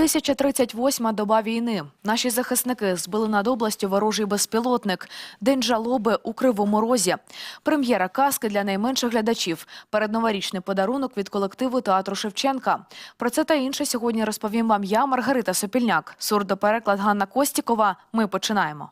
1038 доба війни. Наші захисники збили над областю ворожий безпілотник. День жалоби у Кривому Розі. Прем'єра казки для найменших глядачів. Передноворічний подарунок від колективу театру Шевченка. Про це та інше сьогодні розповім вам я, Маргарита Сопільняк. Сурдопереклад Ганна Костікова. Ми починаємо.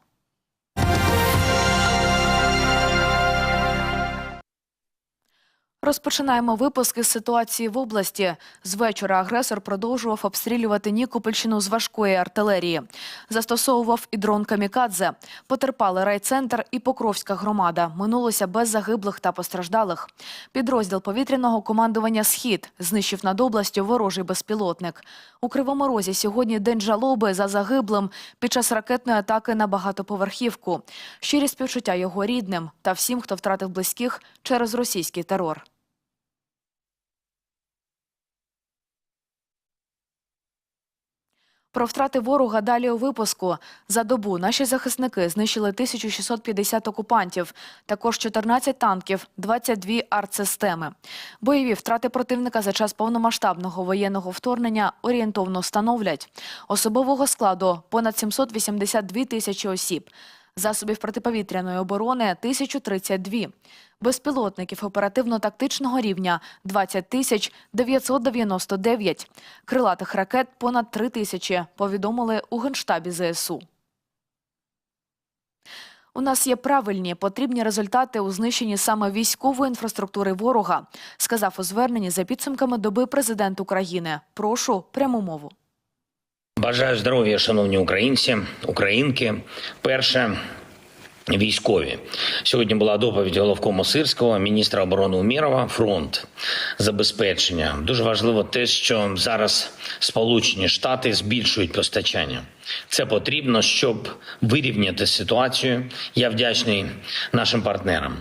Розпочинаємо випуск із ситуації в області. З вечора агресор продовжував обстрілювати Нікопольщину з важкої артилерії. Застосовував і дрон «Камікадзе». Потерпали райцентр і Покровська громада. Минулося без загиблих та постраждалих. Підрозділ повітряного командування «Схід» знищив над областю ворожий безпілотник. У Кривому Розі сьогодні день жалоби за загиблим під час ракетної атаки на багатоповерхівку. Щирі співчуття його рідним та всім, хто втратив близьких через російський терор. Про втрати ворога далі у випуску. За добу наші захисники знищили 1650 окупантів, також 14 танків, 22 артсистеми. Бойові втрати противника за час повномасштабного воєнного вторгнення орієнтовно становлять. Особового складу понад 782 тисячі осіб. Засобів протиповітряної оборони 1032. Безпілотників оперативно-тактичного рівня 20 тисяч 999. Крилатих ракет понад 3 тисячі, повідомили у Генштабі ЗСУ. У нас є правильні потрібні результати у знищенні саме військової інфраструктури ворога, сказав у зверненні за підсумками доби президент України. Прошу пряму мову. Бажаю здоров'я, шановні українці, українки. Перше. Військові сьогодні була доповідь головкому Сирського, міністра оборони Умірова. Фронт забезпечення. Дуже важливо те, що зараз Сполучені Штати збільшують постачання. Це потрібно, щоб вирівняти ситуацію. Я вдячний нашим партнерам.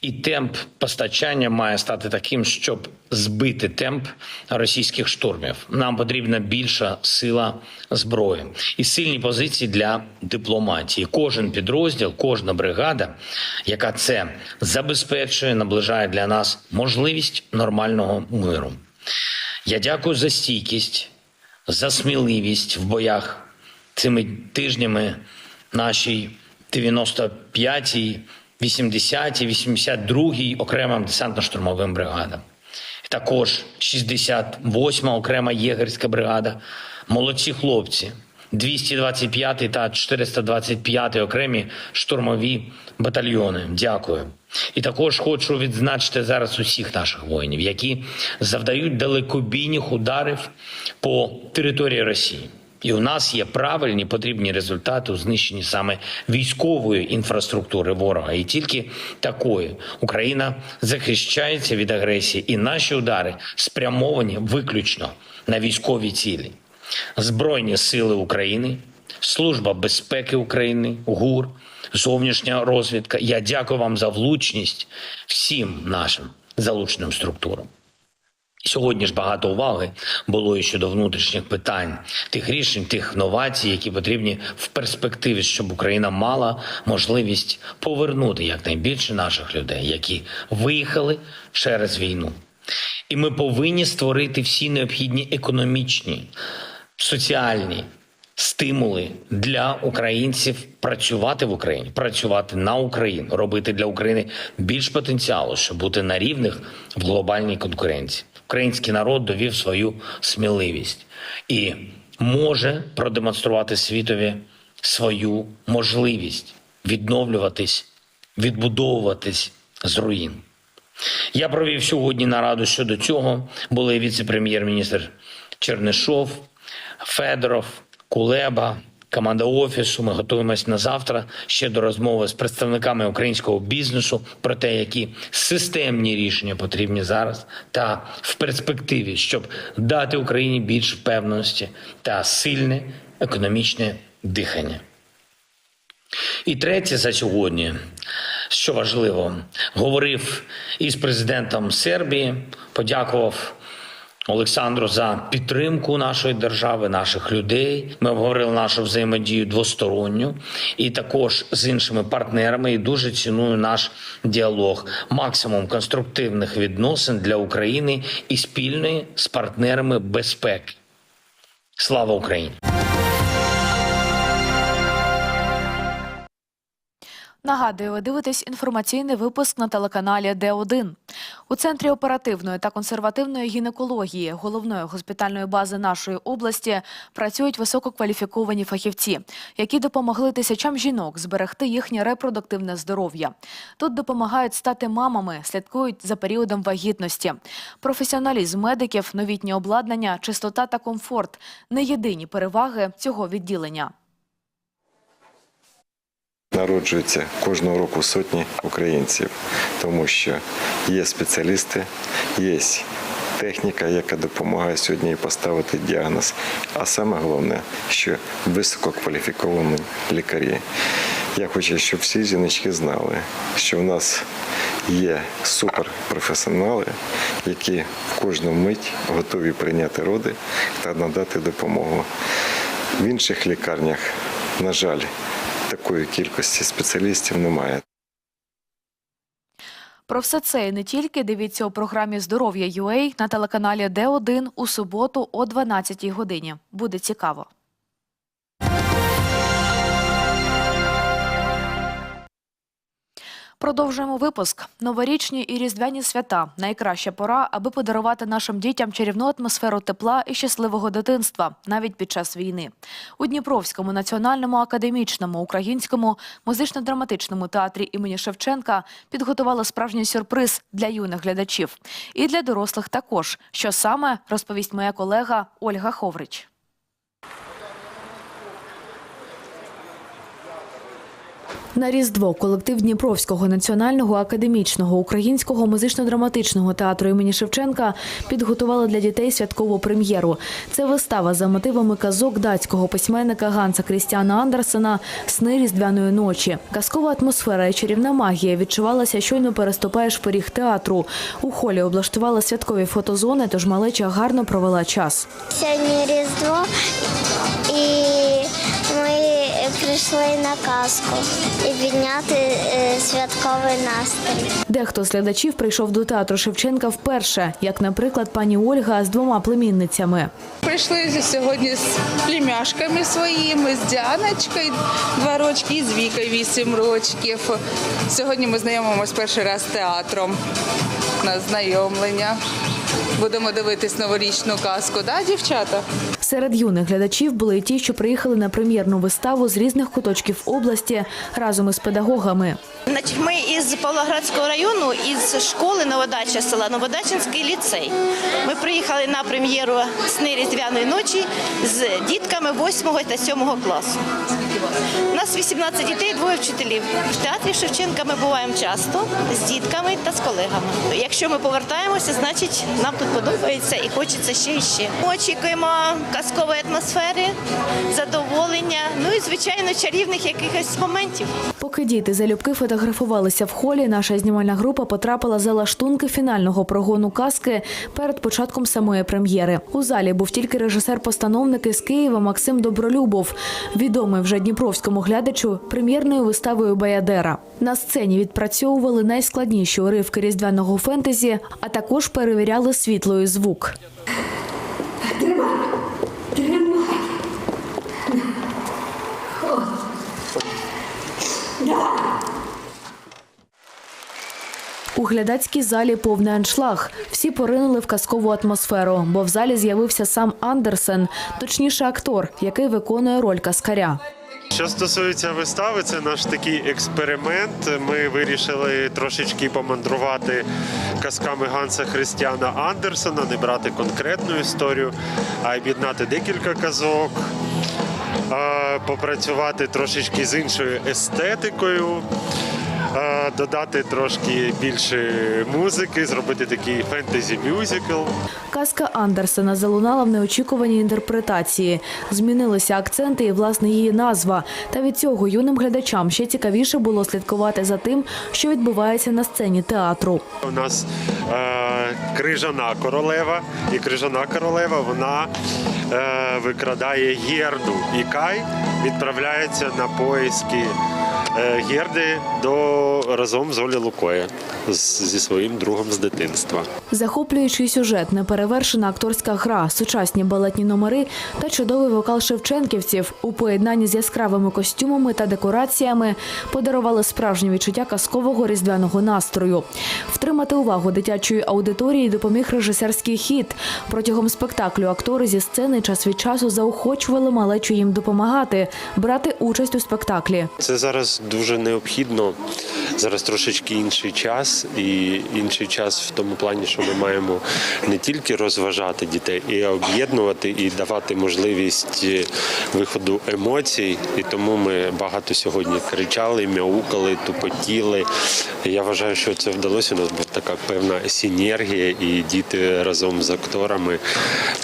І темп постачання має стати таким, щоб збити темп російських штурмів. Нам потрібна більша сила зброї і сильні позиції для дипломатії. Кожен підрозділ, кожна бригада, яка це забезпечує, наближає для нас можливість нормального миру. Я дякую за стійкість, за сміливість в боях цими тижнями нашій 95-й 80-й, 82-й окремим десантно-штурмовим бригадам. Також 68-ма окрема єгерська бригада. Молодці хлопці. 225 та 425 окремі штурмові батальйони. Дякую. І також хочу відзначити зараз усіх наших воїнів, які завдають далекобійних ударів по території Росії. І у нас є правильні потрібні результати у знищенні саме військової інфраструктури ворога, і тільки такої Україна захищається від агресії, і наші удари спрямовані виключно на військові цілі. Збройні сили України, служба безпеки України, ГУР, зовнішня розвідка. Я дякую вам за влучність всім нашим залученим структурам. Сьогодні ж багато уваги було і щодо внутрішніх питань, тих рішень, тих новацій, які потрібні в перспективі, щоб Україна мала можливість повернути якнайбільше наших людей, які виїхали через війну. І ми повинні створити всі необхідні економічні, соціальні стимули для українців працювати в Україні, працювати на Україну, робити для України більш потенціалу, щоб бути на рівних в глобальній конкуренції. Український народ довів свою сміливість і може продемонструвати світові свою можливість відновлюватись, відбудовуватись з руїн. Я провів сьогодні нараду щодо цього. Були віце-прем'єр-міністр Чернишов, Федоров, Кулеба, команда офісу. Ми готуємось на завтра ще до розмови з представниками українського бізнесу про те, які системні рішення потрібні зараз та в перспективі, щоб дати Україні більш впевненості та сильне економічне дихання. І третє за сьогодні, що важливо, говорив із президентом Сербії, подякував Олександру за підтримку нашої держави, наших людей. Ми обговорили нашу взаємодію двосторонню і також з іншими партнерами. І дуже ціную наш діалог. Максимум конструктивних відносин для України і спільної з партнерами безпеки. Слава Україні! Нагадую, ви дивитесь інформаційний випуск на телеканалі Д1. У центрі оперативної та консервативної гінекології головної госпітальної бази нашої області працюють висококваліфіковані фахівці, які допомогли тисячам жінок зберегти їхнє репродуктивне здоров'я. Тут допомагають стати мамами, слідкують за періодом вагітності. Професіоналізм медиків, новітнє обладнання, чистота та комфорт не єдині переваги цього відділення. Народжуються кожного року сотні українців, тому що є спеціалісти, є техніка, яка допомагає сьогодні поставити діагноз. А саме головне, що висококваліфіковані лікарі. Я хочу, щоб всі жіночки знали, що в нас є суперпрофесіонали, які в кожну мить готові прийняти роди та надати допомогу. В інших лікарнях, на жаль, такої кількості спеціалістів немає. Про все це і не тільки дивіться у програмі Здоров'я UA на телеканалі Д1 у суботу о 12 годині. Буде цікаво. Продовжуємо випуск. Новорічні і різдвяні свята найкраща пора, аби подарувати нашим дітям чарівну атмосферу тепла і щасливого дитинства навіть під час війни. У Дніпровському національному академічному українському музично-драматичному театрі імені Шевченка підготували справжній сюрприз для юних глядачів і для дорослих також. Що саме розповість моя колега Ольга Ховрич. На Різдво колектив Дніпровського національного академічного українського музично-драматичного театру імені Шевченка підготували для дітей святкову прем'єру. Це вистава за мотивами казок датського письменника Ганса Крістіана Андерсена Сни різдвяної ночі. Казкова атмосфера і чарівна магія відчувалася, щойно переступаєш поріг театру. У холі облаштували святкові фотозони, тож малеча гарно провела час. Сьогодні Різдво і прийшли на казку і підняти е, святковий настрій. Дехто з глядачів прийшов до театру Шевченка вперше, як, наприклад, пані Ольга з двома племінницями. Прийшли сьогодні з племяшками своїми, з Діаночкою два рочки і з Вікою вісім рочків. Сьогодні ми знайомимося перший раз з театром на знайомлення. Будемо дивитись новорічну казку, да, дівчата? Серед юних глядачів були й ті, що приїхали на прем'єрну виставу з різних куточків області разом із педагогами. Ми із Павлоградського району, із школи Новодача села Новодачинський ліцей. Ми приїхали на прем'єру «Сни Різдвяної ночі з дітками 8 та 7 класу. У нас 18 дітей, двоє вчителів. В театрі Шевченка ми буваємо часто з дітками та з колегами. Якщо ми повертаємося, значить нам тут подобається і хочеться ще і ще. Очікуємо казкової атмосфери, задоволення, ну і звичайно чарівних якихось моментів. Поки діти залюбки фотографувалися в холі, наша знімальна група потрапила за лаштунки фінального прогону казки перед початком самої прем'єри. У залі був тільки режисер-постановник із Києва Максим Добролюбов, відомий вже дніпровському глядачу прем'єрною виставою Баядера. На сцені відпрацьовували найскладніші уривки різдвяного фентезі, а також перевіряли світло і звук. У глядацькій залі повний аншлаг. Всі поринули в казкову атмосферу, бо в залі з'явився сам Андерсен, точніше актор, який виконує роль каскаря. Що стосується вистави, це наш такий експеримент. Ми вирішили трошечки помандрувати казками Ганса Христіана Андерсона, не брати конкретну історію, а об'єднати декілька казок, попрацювати трошечки з іншою естетикою. Е, Додати трошки більше музики, зробити такий фентезі мюзикл. Казка Андерсена залунала в неочікуваній інтерпретації. Змінилися акценти і власне її назва. Та від цього юним глядачам ще цікавіше було слідкувати за тим, що відбувається на сцені театру. У нас е, крижана королева, і крижана королева вона е, викрадає Герду і Кай відправляється на е, Герди до разом з Олі Лукою з- зі своїм другом з дитинства. Захоплюючий сюжет, неперевершена акторська гра, сучасні балетні номери та чудовий вокал шевченківців у поєднанні з яскравими костюмами та декораціями подарували справжнє відчуття казкового різдвяного настрою. Втримати увагу дитячої аудиторії допоміг режисерський хід. Протягом спектаклю актори зі сцени час від часу заохочували малечу їм допомагати, брати участь у спектаклі. Це зараз дуже необхідно. Зараз трошечки інший час, і інший час в тому плані, що ми маємо не тільки розважати дітей, і об'єднувати і давати можливість е, виходу емоцій. І тому ми багато сьогодні кричали, мяукали, тупотіли. Я вважаю, що це вдалося. У нас була така певна синергія, і діти разом з акторами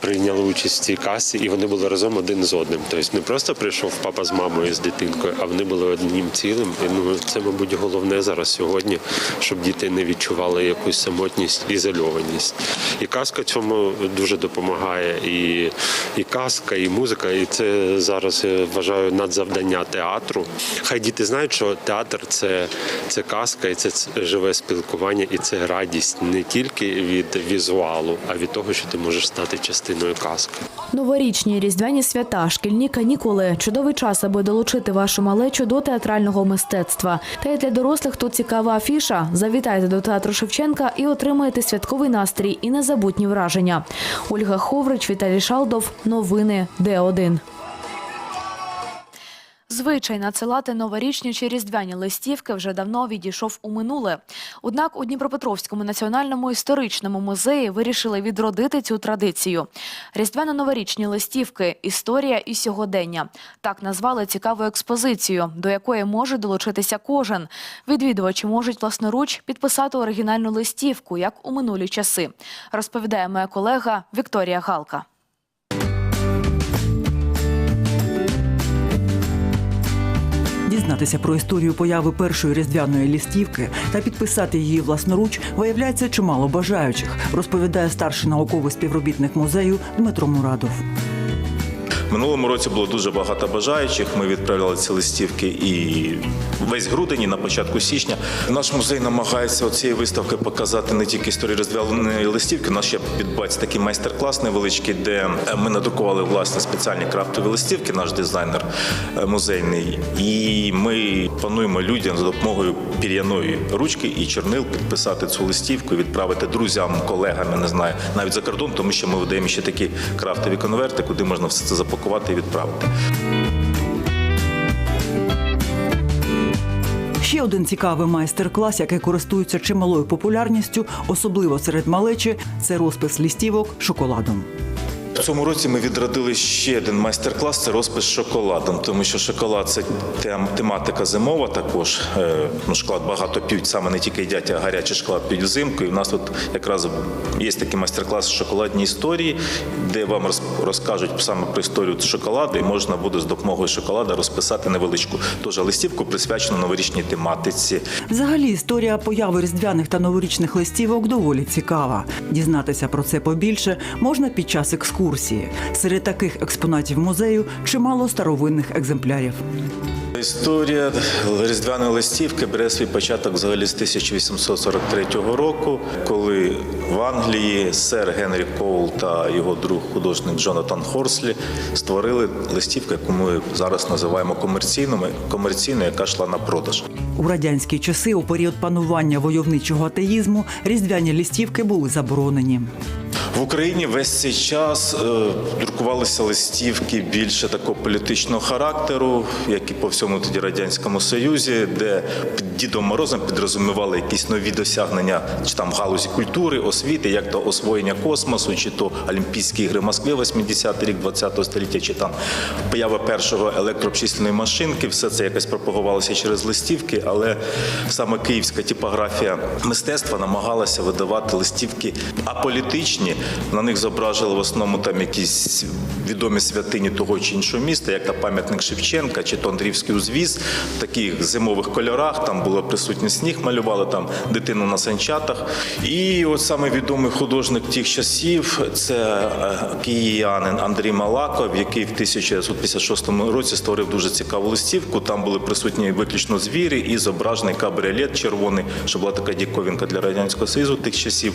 прийняли участь в цій касі, і вони були разом один з одним. Тобто не просто прийшов папа з мамою з дитинкою, а вони були одним цілим. І ну це, мабуть, головне зараз сьогодні, щоб діти не відчували якусь самотність, ізольованість. І казка цьому дуже допомагає. І, і казка, і музика. І це зараз я вважаю надзавдання театру. Хай діти знають, що театр це, це казка, і це живе спілкування, і це радість не тільки від візуалу, а від того, що ти можеш стати частиною казки. Новорічні різдвяні свята, шкільні канікули чудовий час, аби долучити вашу малечу до театрального мистецтва. Та й для дорослих тут цікава афіша. Завітайте до театру Шевченка і отримаєте святковий настрій і незабутні враження. Ольга Ховрич, Віталій Шалдов. Новини Д1. Звичай надсилати новорічні чи різдвяні листівки вже давно відійшов у минуле. Однак у Дніпропетровському національному історичному музеї вирішили відродити цю традицію. Різдвяно-новорічні листівки історія і сьогодення. Так назвали цікаву експозицію, до якої може долучитися кожен. Відвідувачі можуть власноруч підписати оригінальну листівку, як у минулі часи. Розповідає моя колега Вікторія Галка. Дізнатися про історію появи першої різдвяної лістівки та підписати її власноруч виявляється чимало бажаючих, розповідає старший науковий співробітник музею Дмитро Мурадов. Минулому році було дуже багато бажаючих. Ми відправляли ці листівки і весь грудень, і на початку січня. Наш музей намагається цієї виставки показати не тільки історію роздвяленої листівки. Нас ще підбається такий майстер-клас невеличкий, де ми надрукували власне спеціальні крафтові листівки, наш дизайнер е, музейний. І ми плануємо людям за допомогою пір'яної ручки і чорнил підписати цю листівку, відправити друзям, колегам, не знаю, навіть за кордон, тому що ми видаємо ще такі крафтові конверти, куди можна все це запакувати і відправити. Ще один цікавий майстер-клас, який користується чималою популярністю, особливо серед малечі, це розпис лістівок шоколадом. В цьому році ми відродили ще один майстер-клас це розпис шоколадом, тому що шоколад це тем- тематика зимова також. Е, Ну, шоколад багато п'ють, саме не тільки їдять, а гарячий шоколад п'ють взимку. І в нас тут якраз є такий майстер-клас шоколадні історії, де вам роз- розкажуть саме про історію шоколаду, і можна буде з допомогою шоколада розписати невеличку теж листівку, присвячену новорічній тематиці. Взагалі, історія появи різдвяних та новорічних листівок доволі цікава. Дізнатися про це побільше можна під час екскурсії. Серед таких експонатів музею чимало старовинних екземплярів. Історія різдвяної листівки бере свій початок взагалі з 1843 року, коли в Англії сер Генрі Коул та його друг художник Джонатан Хорслі створили листівку, яку ми зараз називаємо комерційною, комерційною, яка йшла на продаж. У радянські часи, у період панування войовничого атеїзму, різдвяні лістівки були заборонені. В Україні весь цей час е, друкувалися листівки більше такого політичного характеру, як і по всьому тоді радянському союзі, де під Дідом Морозом підрозумівали якісь нові досягнення, чи там в галузі культури, освіти, як то освоєння космосу, чи то Олімпійські ігри Москви, 80-й рік 20-го століття, чи там поява першого електрообчисленої машинки. Все це якось пропагувалося через листівки, але саме київська типографія мистецтва намагалася видавати листівки аполітичні, На них зображили в основному там якісь відомі святині того чи іншого міста, як та пам'ятник Шевченка чи то Андріївський узвіз. В таких зимових кольорах там було присутній сніг, малювали там дитину на санчатах. І от саме відомий художник тих часів це е, киянин Андрій Малаков, який в 1956 році створив дуже цікаву листівку. Там були присутні виключно звірі і зображений кабріолет червоний, що була така діковінка для радянського союзу тих часів.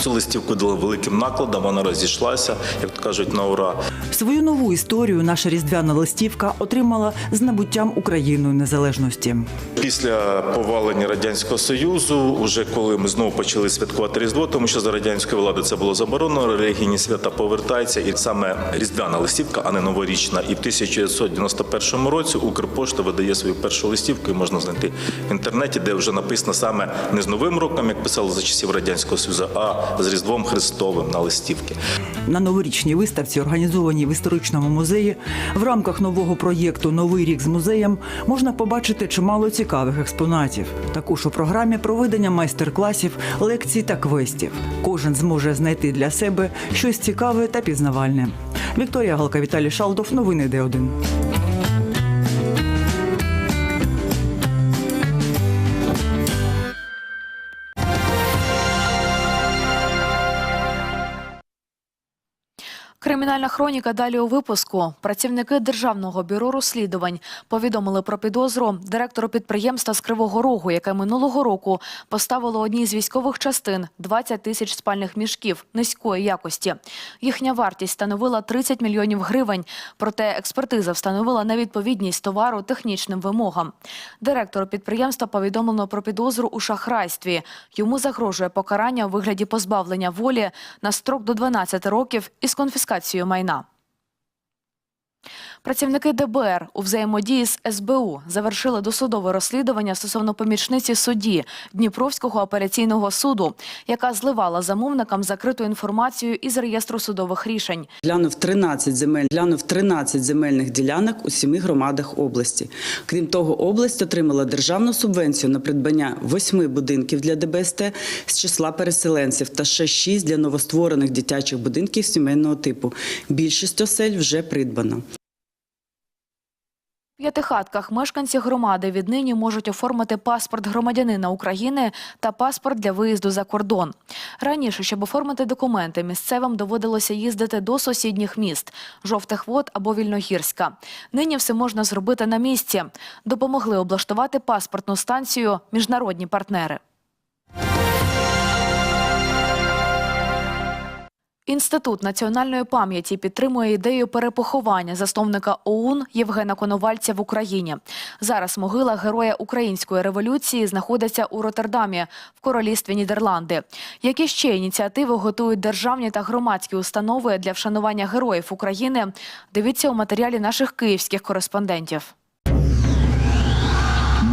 Цю листівку дали великим накладом, вона розійшлася, як то кажуть, на ура. Свою нову історію наша різдвяна листівка отримала з набуттям Україною незалежності. Після повалення радянського союзу, уже коли ми знову почали святкувати Різдво, тому що за радянської влади це було заборонено, релігійні свята повертаються, і саме різдвяна листівка, а не новорічна. І в 1991 році Укрпошта видає свою першу листівку, і можна знайти в інтернеті, де вже написано саме не з Новим роком, як писали за часів радянського союзу, а з Різдвом Христовим на листівки. На новорічній виставці, організованій в історичному музеї, в рамках нового проєкту Новий рік з музеєм можна побачити чимало цікавих експонатів. Також у програмі проведення майстер-класів, лекцій та квестів. Кожен зможе знайти для себе щось цікаве та пізнавальне. Вікторія Галка, Віталій Шалдов. Новини Д1. Кримінальна хроніка далі у випуску. Працівники Державного бюро розслідувань повідомили про підозру директору підприємства з Кривого Рогу, яке минулого року поставило одній з військових частин 20 тисяч спальних мішків низької якості. Їхня вартість становила 30 мільйонів гривень, проте експертиза встановила невідповідність товару технічним вимогам. Директору підприємства повідомлено про підозру у шахрайстві. Йому загрожує покарання у вигляді позбавлення волі на строк до 12 років із конфіскацією майна. Працівники ДБР у взаємодії з СБУ завершили досудове розслідування стосовно помічниці судді Дніпровського апеляційного суду, яка зливала замовникам закриту інформацію із реєстру судових рішень. Глянув 13 земель, глянув 13 земельних ділянок у семи громадах області. Крім того, область отримала державну субвенцію на придбання восьми будинків для ДБСТ з числа переселенців та ще шість для новостворених дитячих будинків сімейного типу. Більшість осель вже придбано. В п'ятихатках мешканці громади віднині можуть оформити паспорт громадянина України та паспорт для виїзду за кордон. Раніше, щоб оформити документи, місцевим доводилося їздити до сусідніх міст – Жовтих Вод або Вільногірська. Нині все можна зробити на місці. Допомогли облаштувати паспортну станцію міжнародні партнери. Інститут національної пам'яті підтримує ідею перепоховання засновника ОУН Євгена Коновальця в Україні. Зараз могила героя української революції знаходиться у Роттердамі в королівстві Нідерланди. Які ще ініціативи готують державні та громадські установи для вшанування героїв України? Дивіться у матеріалі наших київських кореспондентів.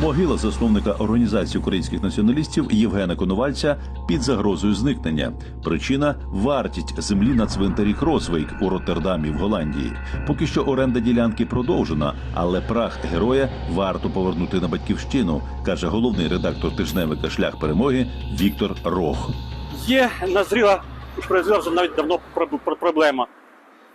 Могила засновника організації українських націоналістів Євгена Коновальця під загрозою зникнення. Причина вартість землі на цвинтарі Кросвейк у Роттердамі в Голландії. Поки що оренда ділянки продовжена, але прах героя варто повернути на батьківщину, каже головний редактор тижневика Шлях перемоги Віктор Рох. Є назріла вже навіть давно проб- пр- проблема.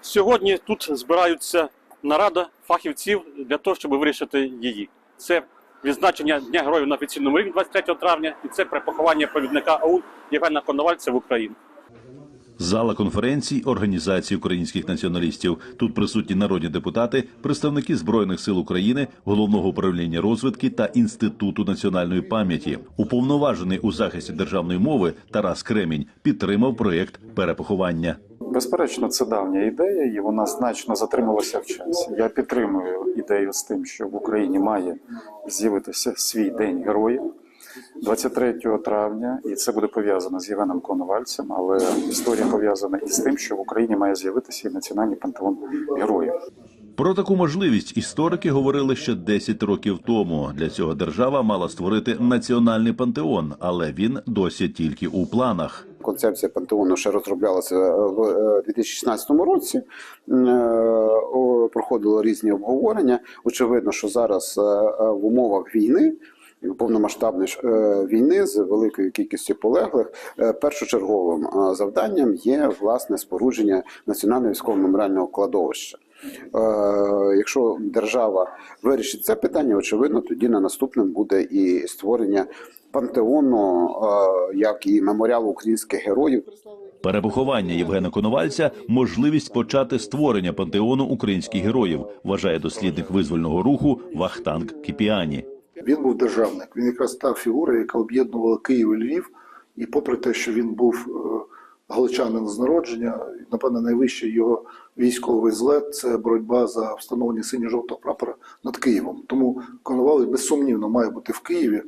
Сьогодні тут збираються нарада фахівців для того, щоб вирішити її. Це відзначення Дня героїв на офіційному рівні 23 травня, і це припоховання провідника ОУН Євгена Коновальця в Україну. Зала конференцій Організації українських націоналістів. Тут присутні народні депутати, представники збройних сил України, головного управління розвідки та інституту національної пам'яті. Уповноважений у захисті державної мови Тарас Кремінь підтримав проєкт перепоховання. Безперечно, це давня ідея, і вона значно затрималася в часі. Я підтримую ідею з тим, що в Україні має з'явитися свій день героїв 23 травня, і це буде пов'язано з Євгеном Коновальцем. Але історія пов'язана із тим, що в Україні має з'явитися і національний пантеон героїв. Про таку можливість історики говорили ще 10 років тому. Для цього держава мала створити національний пантеон, але він досі тільки у планах. Концепція пантеону ще розроблялася в е, 2016 році. Е, Проходило різні обговорення. Очевидно, що зараз е, е, в умовах війни повномасштабної е, війни з великою кількістю полеглих, е, першочерговим е, завданням є власне спорудження національного військового меморіального кладовища. Якщо держава вирішить це питання, очевидно, тоді на наступним буде і створення пантеону, як і меморіалу українських героїв. Перепоховання Євгена Коновальця можливість почати створення пантеону українських героїв, вважає дослідник визвольного руху Вахтанг Кіпіані. Він був державник. Він якраз та фігура, яка об'єднувала Київ і Львів. І попри те, що він був е, галичанин з народження, напевно, найвищий його військовий злет це боротьба за встановлення синьо-жовтого прапора над Києвом. Тому Коновалець безсумнівно має бути в Києві.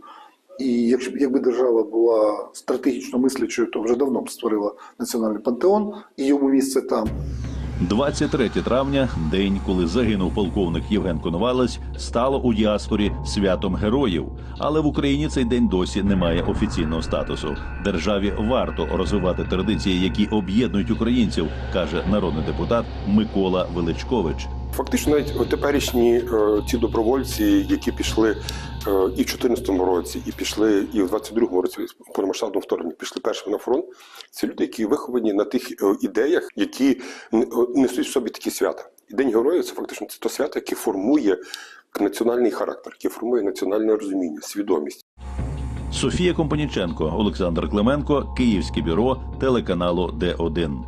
І якщо якби держава була стратегічно мислячою, то вже давно б створила національний пантеон і йому місце там. 23 травня, день, коли загинув полковник Євген Коновалець, стало у діаспорі святом героїв. Але в Україні цей день досі не має офіційного статусу. Державі варто розвивати традиції, які об'єднують українців, каже народний депутат Микола Величкович. Фактично, теперішні е, ті добровольці, які пішли е, і в 2014 році, і пішли і в 22-му році повномасштабного вторгнення, пішли першими на фронт. Це люди, які виховані на тих е, ідеях, які е, несуть в собі такі свята. І День героїв це фактично це то свято, яке формує національний характер, яке формує національне розуміння, свідомість. Софія Компаніченко, Олександр Клименко, Київське бюро телеканалу Д1.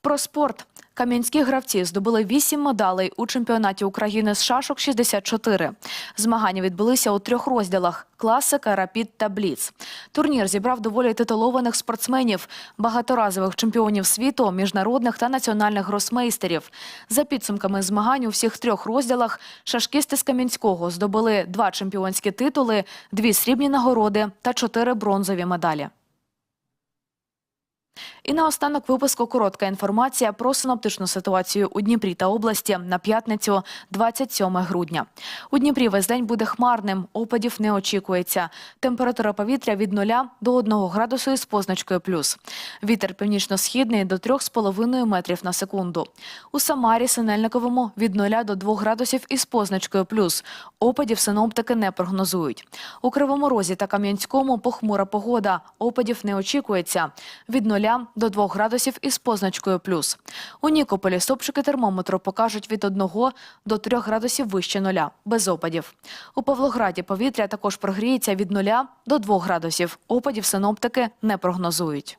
Про спорт. Кам'янські гравці здобули вісім медалей у чемпіонаті України з шашок 64. Змагання відбулися у трьох розділах: класика, рапід та бліц. Турнір зібрав доволі титулованих спортсменів, багаторазових чемпіонів світу, міжнародних та національних гросмейстерів. За підсумками змагань у всіх трьох розділах шашкісти з Кам'янського здобули два чемпіонські титули, дві срібні нагороди та чотири бронзові медалі. І наостанок випуску коротка інформація про синоптичну ситуацію у Дніпрі та області на п'ятницю, 27 грудня. У Дніпрі весь день буде хмарним, опадів не очікується. Температура повітря від 0 до 1 градусу із позначкою плюс. Вітер північно-східний до 3,5 метрів на секунду. У Самарі, Синельниковому від 0 до 2 градусів із позначкою плюс. Опадів синоптики не прогнозують. У Кривому Розі та Кам'янському похмура погода. Опадів не очікується. Від 0 до 2 градусів із позначкою плюс. У Нікополі стопчики термометру покажуть від 1 до 3 градусів вище нуля, без опадів. У Павлограді повітря також прогріється від 0 до 2 градусів. Опадів синоптики не прогнозують.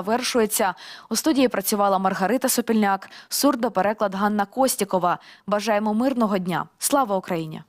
завершується. У студії працювала Маргарита Сопільняк, сурдопереклад Ганна Костікова. Бажаємо мирного дня. Слава Україні!